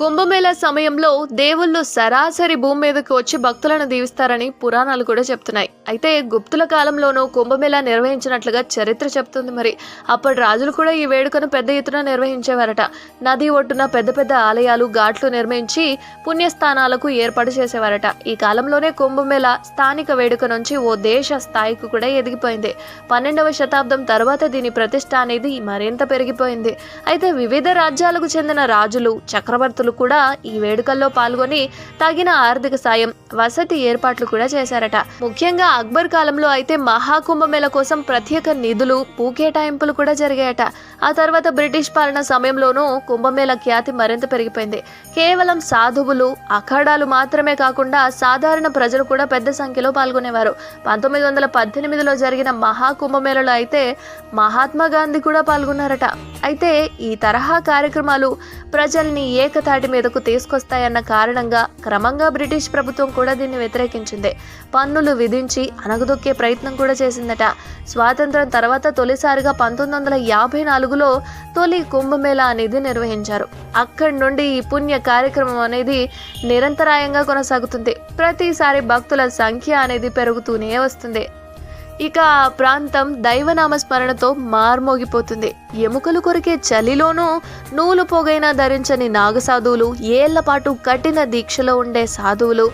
కుంభమేళా సమయంలో దేవుళ్ళు సరాసరి భూమి మీదకి వచ్చి భక్తులను దీవిస్తారని పురాణాలు కూడా చెప్తున్నాయి. అయితే గుప్తుల కాలంలోనూ కుంభమేళ నిర్వహించినట్లుగా చరిత్ర చెప్తుంది మరి. అప్పటి రాజులు కూడా ఈ వేడుకను పెద్ద ఎత్తున నిర్వహించేవారట. నది ఒడ్డున పెద్ద పెద్ద ఆలయాలు ఘాట్లు నిర్మించి పుణ్యస్థానాలకు ఏర్పాటు చేసేవారట. ఈ కాలంలోనే కుంభమేళ స్థానిక వేడుక నుంచి ఓ దేశ స్థాయికి కూడా ఎదిగిపోయింది. పన్నెండవ శతాబ్దం తర్వాత దీని ప్రతిష్ట అనేది మరింత పెరిగిపోయింది. అయితే వివిధ రాజ్యాలకు చెందిన రాజులు చక్రవర్తులు కూడా ఈ వేడుకల్లో పాల్గొని తగిన ఆర్థిక సాయం వసతి ఏర్పాట్లు కూడా చేశారట. ముఖ్యంగా అక్బర్ కాలంలో అయితే మహాకుంభమేళ కోసం ప్రత్యేక నిధులు భూకేటాయింపులు కూడా జరిగాయట. ఆ తర్వాత బ్రిటిష్ పాలన సమయంలోనూ కుంభమేళ ఖ్యాతి మరింత పెరిగిపోయింది. కేవలం సాధువులు అఖాడాలు మాత్రమే కాకుండా సాధారణ ప్రజలు కూడా పెద్ద సంఖ్యలో పాల్గొనేవారు. పంతొమ్మిది వందల పద్దెనిమిదిలో జరిగిన మహాకుంభమేళలో అయితే మహాత్మా గాంధీ కూడా పాల్గొన్నారట. అయితే ఈ తరహా కార్యక్రమాలు ప్రజల్ని ఏకతాటి మీదకు తీసుకొస్తాయన్న కారణంగా క్రమంగా బ్రిటిష్ ప్రభుత్వం కూడా దీన్ని వ్యతిరేకించింది. పన్నులు విధించి అణగదొక్కే ప్రయత్నం కూడా చేసిందట. స్వాతంత్రం తర్వాత తొలిసారిగా పంతొమ్మిది వందల యాభై నాలుగు నాలుగులో తొలి కుంభమేళా అనేది నిర్వహించారు. అక్కడి నుండి ఈ పుణ్య కార్యక్రమం అనేది నిరంతరాయంగా కొనసాగుతుంది. ప్రతిసారి భక్తుల సంఖ్య అనేది పెరుగుతూనే వస్తుంది. ఇక ఆ ప్రాంతం దైవనామ స్మరణతో మార్మోగిపోతుంది. ఎముకలు కొరికే చలిలోనూ నూలు పొగైనా ధరించని నాగసాధువులు ఏళ్ళపాటు కఠిన దీక్షలో ఉండే సాధువులు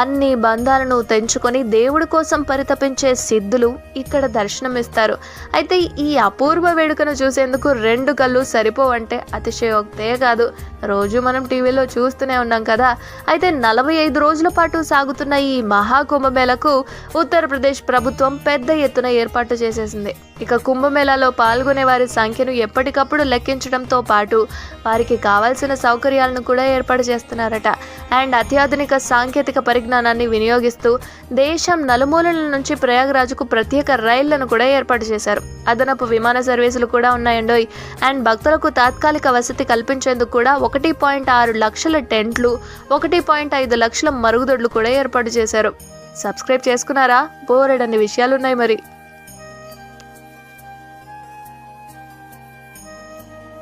అన్ని బంధాలను తెంచుకొని దేవుడి కోసం పరితపించే సిద్ధులు ఇక్కడ దర్శనమిస్తారు. అయితే ఈ అపూర్వ వేడుకను చూసేందుకు రెండు కళ్ళు సరిపోవంటే అతిశయోక్తే కాదు. రోజు మనం టీవీలో చూస్తూనే ఉన్నాం కదా. అయితే నలభై ఐదు రోజుల పాటు సాగుతున్న ఈ మహాకుంభమేళకు ఉత్తరప్రదేశ్ ప్రభుత్వం పెద్ద ఎత్తున ఏర్పాటు చేసేసింది. ఇక కుంభమేళాలో పాల్గొనే వారి సంఖ్యను ఎప్పటికప్పుడు లెక్కించడంతో పాటు వారికి కావాల్సిన సౌకర్యాలను కూడా ఏర్పాటు చేస్తున్నారట. అండ్ అత్యాధునిక సాంకేతిక పరిజ్ఞానాన్ని వినియోగిస్తూ దేశం నలుమూలల నుంచి ప్రయాగరాజుకు ప్రత్యేక రైళ్ళను కూడా ఏర్పాటు చేశారు. అదనపు విమాన సర్వీసులు కూడా ఉన్నాయండోయ్. అండ్ భక్తులకు తాత్కాలిక వసతి కల్పించేందుకు కూడా ఒకటి పాయింట్ ఆరు లక్షల టెంట్లు ఒకటి పాయింట్ ఐదు లక్షల మరుగుదొడ్లు కూడా ఏర్పాటు చేశారు. సబ్స్క్రైబ్ చేసుకున్నారా? బోరెడన్ని విషయాలున్నాయి మరి.